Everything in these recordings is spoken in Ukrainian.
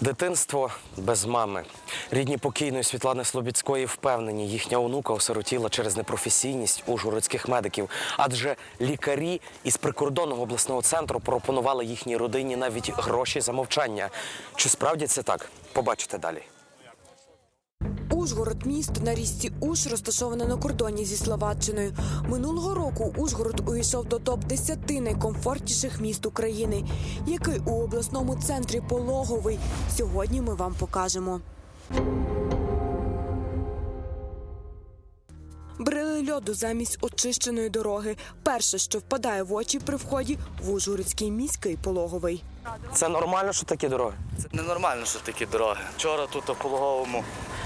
Дитинство без мами. Рідні покійної Світлани Слобідської впевнені, їхня онука осиротіла через непрофесійність ужгородських медиків. Адже лікарі із прикордонного обласного центру пропонували їхній родині навіть гроші за мовчання. Чи справді це так? Побачите далі. Ужгород місто на річці Уж розташоване на кордоні зі Словаччиною. Минулого року Ужгород увійшов до топ 10 найкомфортніших міст України, який у обласному центрі пологовий. Сьогодні ми вам покажемо. Брили льоду замість очищеної дороги. Перше, що впадає в очі при вході в Ужгородський міський пологовий. Це нормально, що такі дороги? Це ненормально, що такі дороги. Вчора тут у пологовому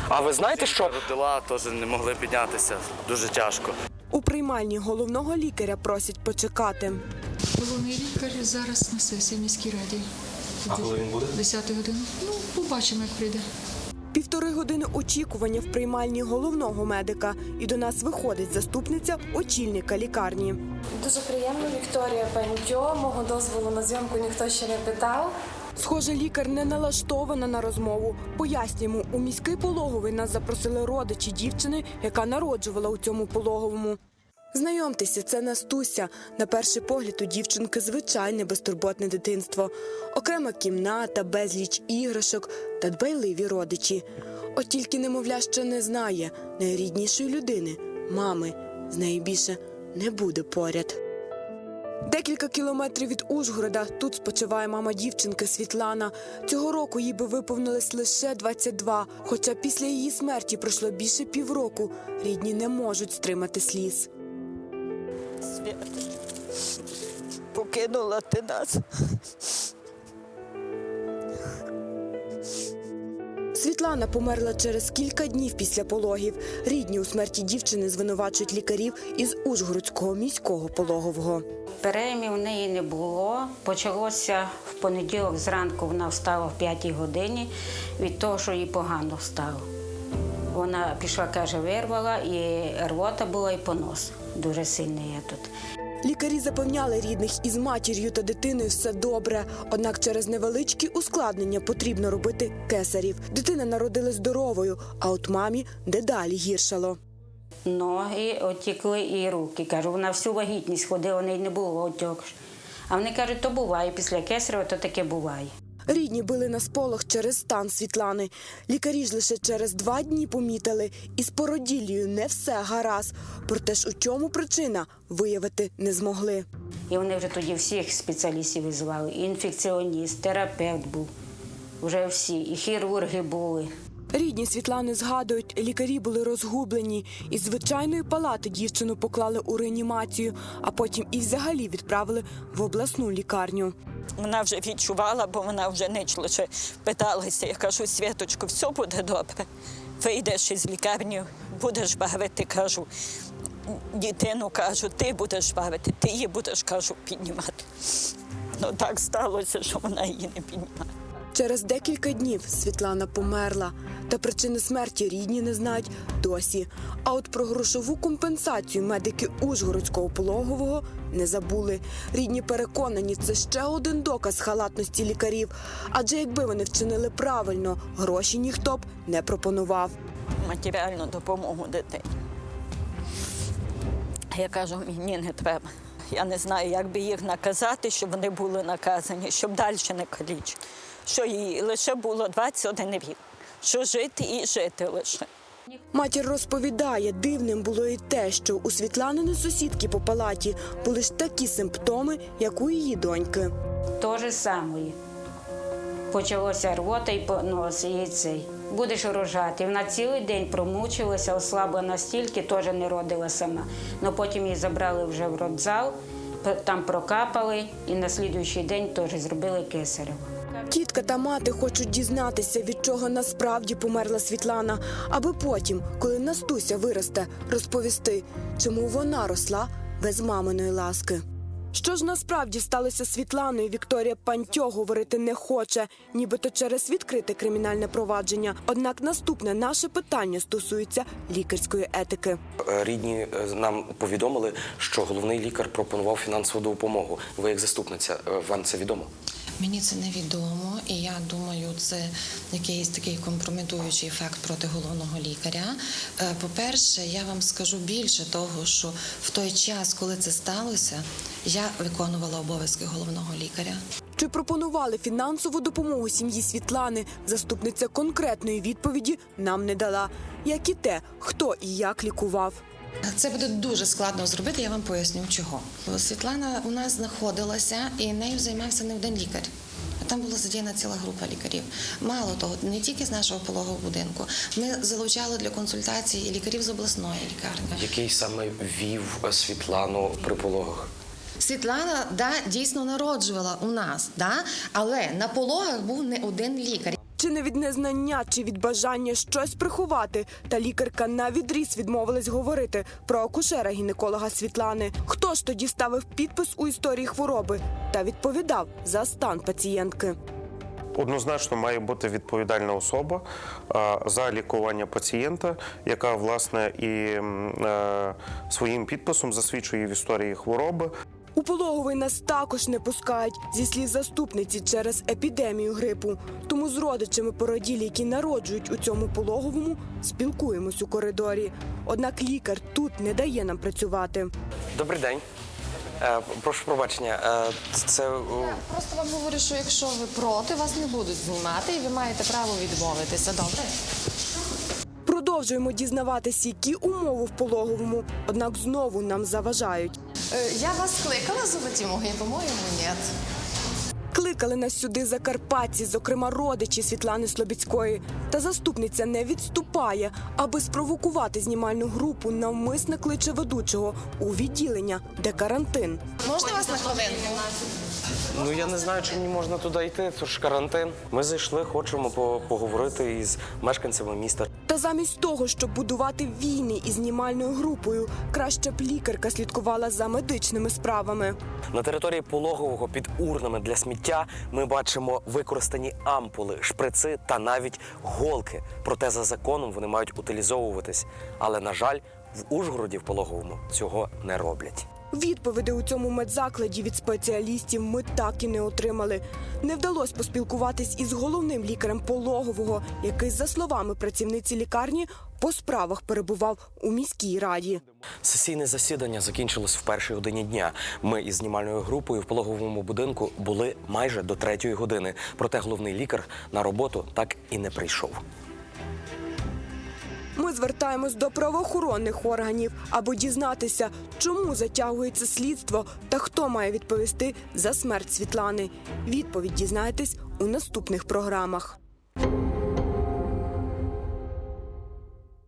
А ви знаєте, що родила, теж не могли піднятися. Дуже тяжко. У приймальні головного лікаря просять почекати. Головний лікар зараз на сесії в міській раді. А коли він буде? 10 години. Ну, побачимо, як прийде. Півтори години очікування в приймальні головного медика, і до нас виходить заступниця очільника лікарні. Дуже приємно, Вікторія Пеньо. Мого дозволу на зйомку ніхто ще не питав. Схоже, лікар не налаштована на розмову. Пояснюємо, у міський пологовий нас запросили родичі дівчини, яка народжувала у цьому пологовому. Знайомтеся, це Настуся. На перший погляд у дівчинки звичайне безтурботне дитинство, окрема кімната, безліч іграшок та дбайливі родичі. От тільки немовля ще не знає найріднішої людини, мами. З нею більше не буде поряд. Декілька кілометрів від Ужгорода тут спочиває мама дівчинки Світлана. Цього року їй би виповнилось лише 22, Хоча після її смерті пройшло більше півроку. Рідні не можуть стримати сліз. Свята, покинула ти нас. Світлана померла через кілька днів після пологів. Рідні у смерті дівчини звинувачують лікарів із Ужгородського міського пологового. Переймів в неї не було. Почалося в понеділок зранку. Вона встала в 5 годині від того, що їй погано стало. Вона пішла, каже, вирвала, і рвота була, і понос. Дуже сильний я тут. Лікарі запевняли рідних із матір'ю та дитиною все добре. Однак через невеличкі ускладнення потрібно робити кесарів. Дитина народилась здоровою, а от мамі дедалі гіршало. Ноги отікли і руки. Кажу, вона всю вагітність ходила, в неї не було отьок. А вони кажуть, то буває. Після кесарева то таке буває. Рідні били на сполох через стан Світлани. Лікарі ж лише через два дні помітили, із породіллею не все гаразд. Проте ж у чому причина виявити не змогли. І вони вже тоді всіх спеціалістів визвали. Інфекціоніст, терапевт був. Вже всі, і хірурги були. Рідні Світлани згадують, лікарі були розгублені. Із звичайної палати дівчину поклали у реанімацію, а потім і взагалі відправили в обласну лікарню. Вона вже відчувала, бо вона вже не лише питалася. Я кажу, Святочко, все буде добре. Вийдеш із лікарні, будеш бавити, кажу. Дитину кажу, ти будеш бавити, ти її будеш, кажу, піднімати. Ну так сталося, що вона її не піднімає. Через декілька днів Світлана померла, та причини смерті рідні не знають досі. А от про грошову компенсацію медики Ужгородського пологового не забули. Рідні переконані, це ще один доказ халатності лікарів. Адже якби вони вчинили правильно, гроші ніхто б не пропонував. Матеріальну допомогу дитині. Я кажу, мені не треба. Я не знаю, як би їх наказати, щоб вони були наказані, щоб далі не калічити. Що їй лише було 21 рік. Що жити і жити лише. Матір розповідає, дивним було і те, що у Світланини сусідки по палаті були ж такі симптоми, як у її доньки. То же саме. Почалося рвота і понос, і цей. Будеш рожати. Вона цілий день промучилася, ослабла настільки, теж не родила сама. Но потім її забрали вже в родзал, там прокапали і на слідуючий день теж зробили кесарево. Тітка та мати хочуть дізнатися, від чого насправді померла Світлана, аби потім, коли Настуся виросте, розповісти, чому вона росла без маминої ласки. Що ж насправді сталося Світланою, Вікторія Пантьо говорити не хоче, нібито через відкрите кримінальне провадження. Однак наступне наше питання стосується лікарської етики. Рідні е, нам повідомили, що головний лікар пропонував фінансову допомогу. Ви як заступниця, е, вам це відомо? Мені це невідомо, і я думаю, це якийсь такий компрометуючий ефект проти головного лікаря. Е, По-перше, я вам скажу більше того, що в той час, коли це сталося, я виконувала обов'язки головного лікаря. Чи пропонували фінансову допомогу сім'ї Світлани? Заступниця конкретної відповіді нам не дала, як і те, хто і як лікував. Це буде дуже складно зробити. Я вам поясню, чого. Світлана у нас знаходилася і нею займався не один лікар. Там була задіяна ціла група лікарів. Мало того, не тільки з нашого пологового будинку. Ми залучали для консультації лікарів з обласної лікарні. Який саме вів Світлану при пологах? Світлана да, дійсно народжувала у нас, да? але на пологах був не один лікар. Чи не від незнання, чи від бажання щось приховати? Та лікарка на відріз відмовилась говорити про акушера-гінеколога Світлани. Хто ж тоді ставив підпис у історії хвороби та відповідав за стан пацієнтки? Однозначно має бути відповідальна особа за лікування пацієнта, яка власне і е, своїм підписом засвідчує в історії хвороби. У пологовий нас також не пускають зі слів заступниці через епідемію грипу. Тому з родичами породілі, які народжують у цьому пологовому, спілкуємось у коридорі. Однак лікар тут не дає нам працювати. Добрий день. Е, прошу пробачення. Е, це е, Просто вам говорю, що якщо ви проти, вас не будуть знімати, і ви маєте право відмовитися. Добре? Продовжуємо дізнаватись, які умови в пологовому, однак знову нам заважають. Е, Я вас кликала золоті моги, по-моєму, ні. Кликали нас сюди закарпатці, зокрема родичі Світлани Слобідської. Та заступниця не відступає, аби спровокувати знімальну групу, навмисно кличе ведучого у відділення, де карантин. Можна вас на хвилинку? ну я не знаю, чи мені можна туди йти. Це ж карантин. Ми зайшли, хочемо поговорити із мешканцями міста. Та замість того, щоб будувати війни із знімальною групою, краще б лікарка слідкувала за медичними справами. На території пологового під урнами для сміття ми бачимо використані ампули, шприци та навіть голки. Проте за законом вони мають утилізовуватись. Але на жаль, в Ужгороді в пологовому цього не роблять. Відповіді у цьому медзакладі від спеціалістів ми так і не отримали. Не вдалося поспілкуватись із головним лікарем пологового, який, за словами працівниці лікарні, по справах перебував у міській раді. Сесійне засідання закінчилось в першій годині дня. Ми із знімальною групою в пологовому будинку були майже до третьої години. Проте головний лікар на роботу так і не прийшов. Ми звертаємось до правоохоронних органів, аби дізнатися, чому затягується слідство та хто має відповісти за смерть Світлани. Відповідь дізнаєтесь у наступних програмах.